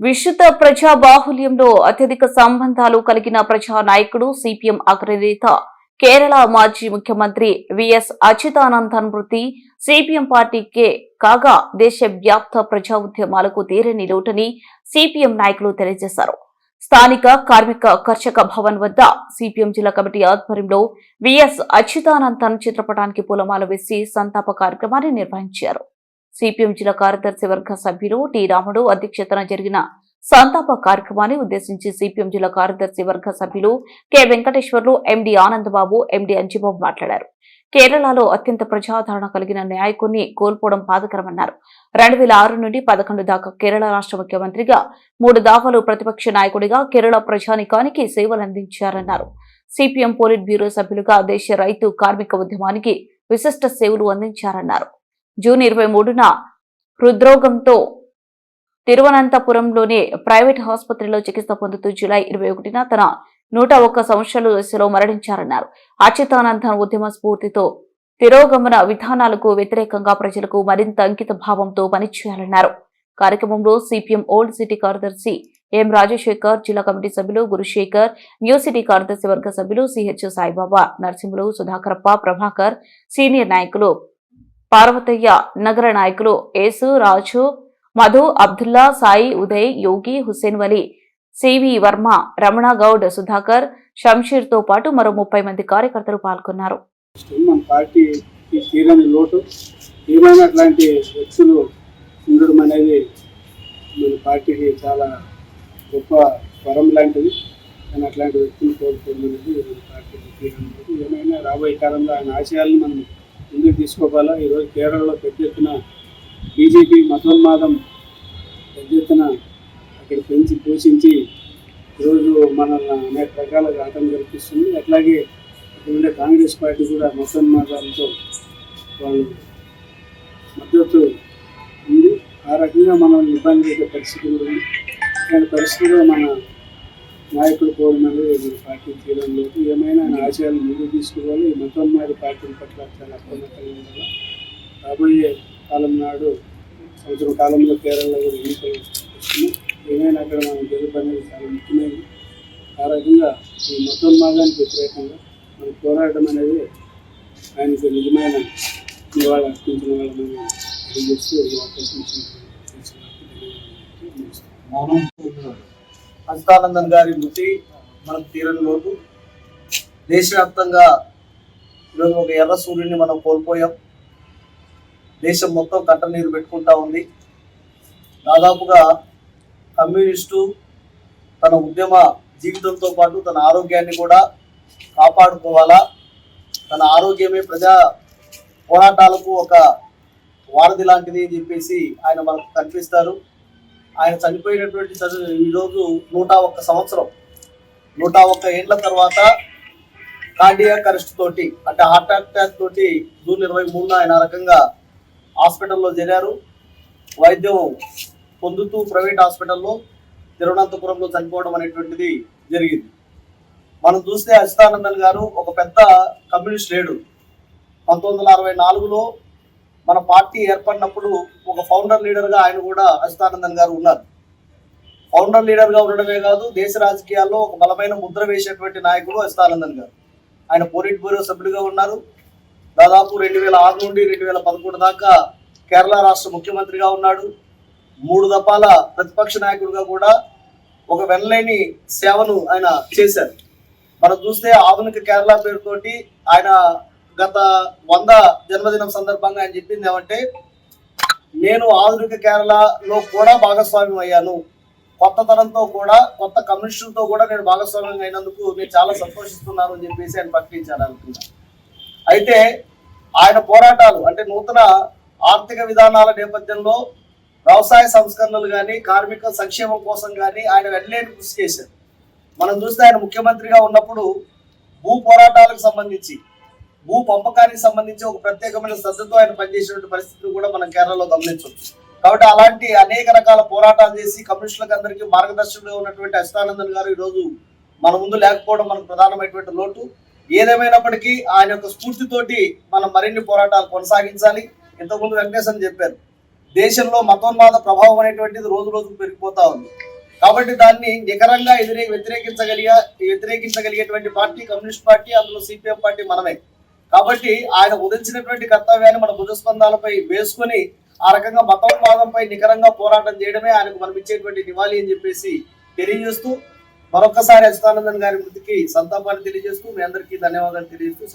విశ్రుత ప్రజా బాహుల్యంలో అత్యధిక సంబంధాలు కలిగిన ప్రజా నాయకుడు సిపిఎం అగ్రనేత కేరళ మాజీ ముఖ్యమంత్రి విఎస్ అచ్యుతానందన్ మృతి సిపిఎం పార్టీకే కాగా దేశవ్యాప్త ప్రజా ఉద్యమాలకు తీరని లోటని సిపిఎం నాయకులు తెలియజేశారు. స్థానిక కార్మిక కర్షక భవన్ వద్ద సిపిఎం జిల్లా కమిటీ ఆధ్వర్యంలో విఎస్ అచ్యుతానందన్ చిత్రపటానికి పూలమాల వేసి సంతాప కార్యక్రమాన్ని నిర్వహించారు. సిపిఎం జిల్లా కార్యదర్శి వర్గ సభ్యులు టి రాముడు అధ్యక్షతన జరిగిన సంతాప కార్యక్రమాన్ని ఉద్దేశించి సిపిఎం జిల్లా కార్యదర్శి వర్గ సభ్యులు K Venkateswarlu MD Anandababu MD Anjibabu మాట్లాడారు. కేరళలో అత్యంత ప్రజాదరణ కలిగిన న్యాయకుని కోల్పోవడం బాధకరమన్నారు. రెండు వేల ఆరు నుండి పదకొండు దాకా కేరళ రాష్ట్ర ముఖ్యమంత్రిగా మూడు దాఖలు ప్రతిపక్ష నాయకుడిగా కేరళ ప్రజానికానికి సేవలందించారన్నారు. సిపిఎం పోలిట్ బ్యూరో సభ్యులుగా దేశ రైతు కార్మిక ఉద్యమానికి విశిష్ట సేవలు అందించారన్నారు. జూన్ ఇరవై మూడున హృద్రోగంతో తిరువనంతపురంలోని ప్రైవేట్ ఆసుపత్రిలో చికిత్స పొందుతూ జూలై ఇరవై ఒకటిన తన నూట ఒక్క సంవత్సరాల వయసులో మరణించారన్నారు. అచ్యుతానందన్ ఉద్యమ స్ఫూర్తితో తిరోగమన విధానాలకు వ్యతిరేకంగా ప్రజలకు మరింత అంకిత భావంతో పనిచేయాలన్నారు. కార్యక్రమంలో సిపిఎం ఓల్డ్ సిటీ కార్యదర్శి ఎం రాజశేఖర్ జిల్లా కమిటీ సభ్యులు గురుశేఖర్ న్యూ సిటీ కార్యదర్శి వర్గ సభ్యులు సిహెచ్ సాయిబాబా నరసింహులు సుధాకరప్ప ప్రభాకర్ సీనియర్ నాయకులు పార్వతయ్య నగర నాయకులు ఏసు రాజు మధు అబ్దుల్లా సాయి ఉదయ్ యోగి హుస్సేన్ వలి సివి వర్మ రమణ గౌడ్ సుధాకర్ షంషీర్తో పాటు మరో ముప్పై మంది కార్యకర్తలు పాల్గొన్నారు. మన పార్టీకి తీరని లోటు ఏమైనా అట్లాంటి వ్యక్తులు ఉండడం అనేది మన పార్టీకి చాలా గొప్ప వరం లాంటిది. కానీ అట్లాంటి వ్యక్తులు కోల్పోవడం అనేది మన పార్టీకి తీరని లోటు. ఏమైనా రాబోయే కాలంలో ఆయన ఆశయాలను మనం ముందుకు తీసుకోవాలా? ఈరోజు కేరళలో పెద్ద ఎత్తున బీజేపీ మతోన్మాదం పెద్ద ఎత్తున అక్కడ పెంచి పోషించి ఈరోజు మనల్ని అనేక రకాలుగా ఆటం కల్పిస్తుంది. అట్లాగే ఉండే కాంగ్రెస్ పార్టీ కూడా మతోన్మాదాలతో వాళ్ళు మద్దతు ఉంది. ఆ రకంగా మనం ఇబ్బంది పెట్టే పరిస్థితి కూడా ఉంది. ఇలాంటి పరిస్థితుల్లో మన నాయకులు పోవడం అనేది పార్టీ తీయడం లేదు ఏమైనా ఆయన ఆశయాలు ముందు తీసుకోవాలి ఈ మతం మాది పార్టీల పట్ల చాలా అప్రమత్తంగా ఉండాలి? రాబోయే కాలం నాడు సంవత్సరం కాలంలో కేరళలో కూడా ఎన్నికలు వస్తున్నాయి. ఏమైనా అక్కడ మనం గెలుపు అనేది చాలా ముఖ్యమైనది ఆ రకంగా ఈ మతోన్మాదానికి వ్యతిరేకంగా మనం పోరాటం అనేది ఆయనకు నిజమైన నివాళి అర్పించిన వాళ్ళని తెలియజేస్తూ ఈ అవకాశం మౌనం అచ్యుతానందన్ గారి మృతి మనం తీరని లోటు. దేశవ్యాప్తంగా ఈరోజు ఒక ఎర్ర సూర్యుడిని మనం కోల్పోయాం. దేశం మొత్తం కట్ట నీరు పెట్టుకుంటా ఉంది. దాదాపుగా కమ్యూనిస్టు తన ఉద్యమ జీవితంతో పాటు తన ఆరోగ్యాన్ని కూడా కాపాడుకోవాలా? తన ఆరోగ్యమే ప్రజా పోరాటాలకు ఒక వారధి లాంటిది అని చెప్పేసి ఆయన మనకు కనిపిస్తారు. ఆయన చనిపోయినటువంటి చదువు ఈరోజు నూట ఒక్క సంవత్సరం. నూట ఒక్క ఏండ్ల తర్వాత కార్డియాక్ అరెస్ట్ తోటి అంటే హార్ట్ అటాక్ తోటి జూన్ ఇరవై మూడున ఆయన రకంగా హాస్పిటల్లో చేరారు. వైద్యం పొందుతూ ప్రైవేట్ హాస్పిటల్లో తిరువనంతపురంలో చనిపోవడం అనేటువంటిది జరిగింది. మనం చూస్తే అచ్యుతానందన్ గారు ఒక పెద్ద కమ్యూనిస్ట్ లేడు పంతొమ్మిది వందల అరవై నాలుగులో మన పార్టీ ఏర్పడినప్పుడు ఒక ఫౌండర్ లీడర్గా ఆయన కూడా అజితానందన్ గారు ఉన్నారు. ఫౌండర్ లీడర్గా ఉండడమే కాదు దేశ రాజకీయాల్లో ఒక బలమైన ముద్ర వేసేటువంటి నాయకుడు అజితానందన్ గారు. ఆయన పోలిట్ బ్యూరో సభ్యులుగా ఉన్నారు. దాదాపు రెండు వేల ఆరు నుండి రెండు వేల పదకొండు దాకా కేరళ రాష్ట్ర ముఖ్యమంత్రిగా ఉన్నాడు. మూడు దఫాల ప్రతిపక్ష నాయకుడిగా కూడా ఒక వెనలేని సేవను ఆయన చేశారు. మనం చూస్తే ఆధునిక కేరళ పేరుతోటి ఆయన గత వంద జన్మదినం సందర్భంగా ఆయన చెప్పింది ఏమంటే నేను ఆధునిక కేరళలో కూడా భాగస్వామ్యం అయ్యాను. కొత్త తరంతో కూడా కొత్త కమ్యూనిస్టులతో కూడా నేను భాగస్వామ్యం అయినందుకు నేను చాలా సంతోషిస్తున్నాను అని చెప్పేసి ఆయన ప్రకటించారు అనుకున్నా అయితే ఆయన పోరాటాలు అంటే నూతన ఆర్థిక విధానాల నేపథ్యంలో వ్యవసాయ సంస్కరణలు కానీ కార్మిక సంక్షేమం కోసం కానీ ఆయన వెళ్ళలేని కృషి చేశారు. మనం చూస్తే ఆయన ముఖ్యమంత్రిగా ఉన్నప్పుడు భూ పోరాటాలకు సంబంధించి భూ పంపకానికి సంబంధించి ఒక ప్రత్యేకమైన శ్రద్ధతో ఆయన పనిచేసినటువంటి పరిస్థితిని కూడా మనం కేరళలో గమనించవచ్చు. కాబట్టి అలాంటి అనేక రకాల పోరాటాలు చేసి కమ్యూనిస్టులకు అందరికీ మార్గదర్శకుడు ఉన్నటువంటి అచ్యుతానందన్ గారు ఈరోజు మన ముందు లేకపోవడం మనకు ప్రధానమైనటువంటి లోటు. ఏదేమైనప్పటికీ ఆయన యొక్క స్ఫూర్తితోటి మనం మరిన్ని పోరాటాలు కొనసాగించాలి. ఇంతకుముందు వెంకటేశ్వర చెప్పారు దేశంలో మతోన్మాద ప్రభావం అనేటువంటిది రోజు రోజు పెరిగిపోతా ఉంది. కాబట్టి దాన్ని నికరంగా ఎదురే వ్యతిరేకించగలిగే వ్యతిరేకించగలిగేటువంటి పార్టీ కమ్యూనిస్ట్ పార్టీ అందులో సిపిఎం పార్టీ మనమే. కాబట్టి ఆయన ఉదించినటువంటి కర్తవ్యాన్ని మన భుజస్పందాలపై వేసుకొని ఆ రకంగా మతోన్మాదంపై నికరంగా పోరాటం చేయడమే ఆయనకు మనం ఇచ్చేటువంటి నివాళి అని చెప్పేసి తెలియజేస్తూ మరొకసారి అచ్యుతానందన్ గారి మృతికి సంతాపాన్ని తెలియజేస్తూ మీ అందరికీ ధన్యవాదాలు తెలియజేస్తూ